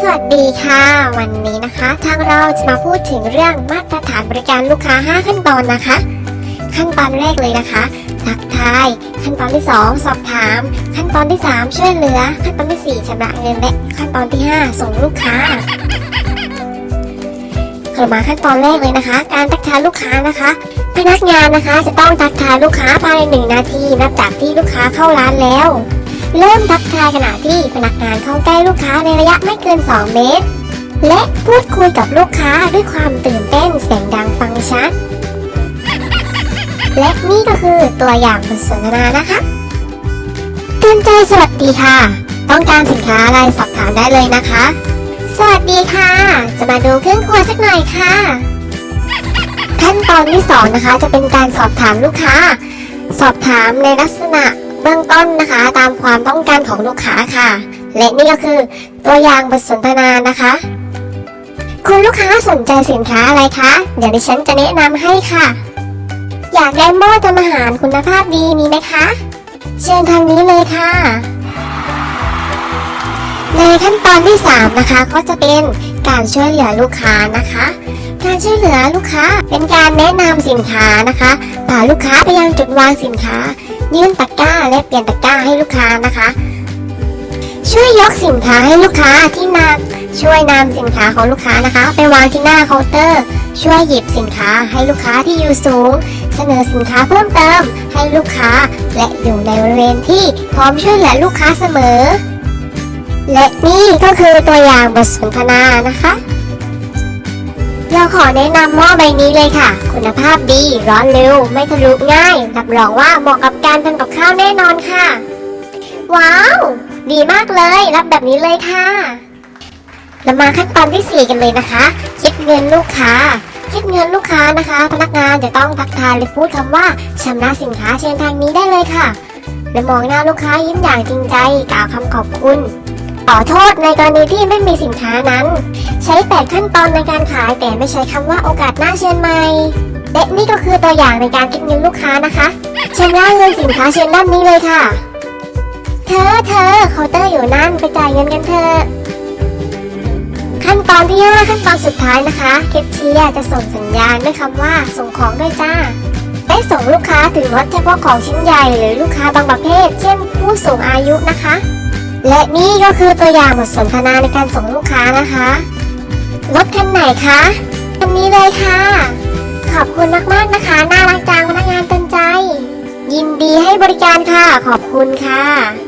สวัสดีค่ะ วันนี้นะคะ ทางเราจะมาพูดถึงเรื่องมาตรฐานบริการลูกค้า 5 ขั้นตอนนะคะ ขั้นตอนแรกเลยนะคะทักทาย ขั้นตอนที่ 2 สอบถาม ขั้นตอนที่ 3 ช่วยเหลือ ขั้นตอนที่ 4ชำระเงินและขั้นตอนที่ 5 ส่งลูกค้าเรามาขั้นตอนแรกเลยนะคะ การทักทายลูกค้านะคะ พนักงานนะคะ จะต้องทักทายลูกค้าภายในหนึ่งนาทีนับจากที่ลูกค้าเข้าร้านแล้ว เริ่มทักทายขณะที่พนักงานเข้าใกล้ลูกค้าในระยะไม่เกิน 2 เมตร และพูดคุยกับลูกค้าด้วยความตื่นเต้นเสียงดังฟังชัด และนี่ก็คือตัวอย่างบทสนทนานะคะเตือนใจสวัสดีค่ะ ต้องการสินค้าอะไรสอบถามได้เลยนะคะ สวัสดีค่ะ จะมาดูเครื่องครัวสักหน่อยค่ะ ขั้นตอนที่สองนะคะจะเป็นการสอบถามลูกค้า สอบถามในลักษณะ เบื้องต้นนะคะ ตามความต้องการของลูกค้าค่ะ และนี่ก็คือตัวอย่างบทสนทนานะคะ คุณลูกค้าสนใจสินค้าอะไรคะ เดี๋ยวดิฉันจะแนะนำให้ค่ะ อยากได้หม้อทำอาหารคุณภาพดีมีไหมคะ เชิญทางนี้เลยค่ะ ในขั้นตอนที่ 3 นะคะ ก็จะเป็นการช่วยเหลือลูกค้านะคะการช่วยเหลือลูกค้าเป็นการแนะนำสินค้านะคะพาลูกค้าไปยังจุดวางสินค้า ยื่นตะกร้าและเปลี่ยนตะกร้าให้ลูกค้านะคะ ช่วยยกสินค้าให้ลูกค้าที่หนักช่วยนำสินค้าของลูกค้านะคะ ไปวางที่หน้าเคาน์เตอร์ ช่วยหยิบสินค้าให้ลูกค้าที่อยู่สูง เสนอสินค้าเพิ่มเติมให้ลูกค้า และอยู่ในบริเวณที่พร้อมช่วยเหลือลูกค้าเสมอ และนี่ก็คือตัวอย่างบทสนทนานะคะ เราขอแนะนำหม้อใบนี้เลยค่ะ คุณภาพดี ร้อนเร็ว ไม่ทะลุง่าย รับรองว่าเหมาะกับการทำกับข้าวแน่นอนค่ะ ว้าว ดีมากเลย รับแบบนี้เลยค่ะ เรามาขั้นตอนที่ 4 กันเลยนะคะ คิดเงินลูกค้า คิดเงินลูกค้านะคะ พนักงานจะต้องทักทายหรือพูดคำว่าชำระสินค้าเชิญทางนี้ได้เลยค่ะ และมองหน้าลูกค้ายิ้มอย่างจริงใจกล่าวคำขอบคุณ ขอโทษในกรณีที่ไม่มีสินค้านั้น ใช้แปดขั้นตอนในการขายแต่ไม่ใช้คำว่าโอกาสหน้าเชิญใหม่และนี่ก็คือตัวอย่างในการคิดเงินลูกค้านะคะชำระเงินสินค้าเชิญด้านนี้เลยค่ะ เธอเธอเคาน์เตอร์อยู่นั่นไปจ่ายเงินกันเถอะขั้นตอนที่ 5 ขั้นตอนสุดท้ายนะคะแคชเชียร์จะส่งสัญญาณด้วยคำว่าส่งของด้วยจ้าได้ส่งลูกค้าถึงรถเฉพาะของชิ้นใหญ่หรือลูกค้าบางประเภท เช่นผู้สูงอายุนะคะ และนี่ก็คือตัวอย่างบทสนทนาในการส่งลูกค้านะคะ รถคันไหนคะคันนี้เลยค่ะ ขอบคุณมากๆนะคะ น่ารักจังพนักงานเต็มใจ ยินดีให้บริการค่ะ ขอบคุณค่ะ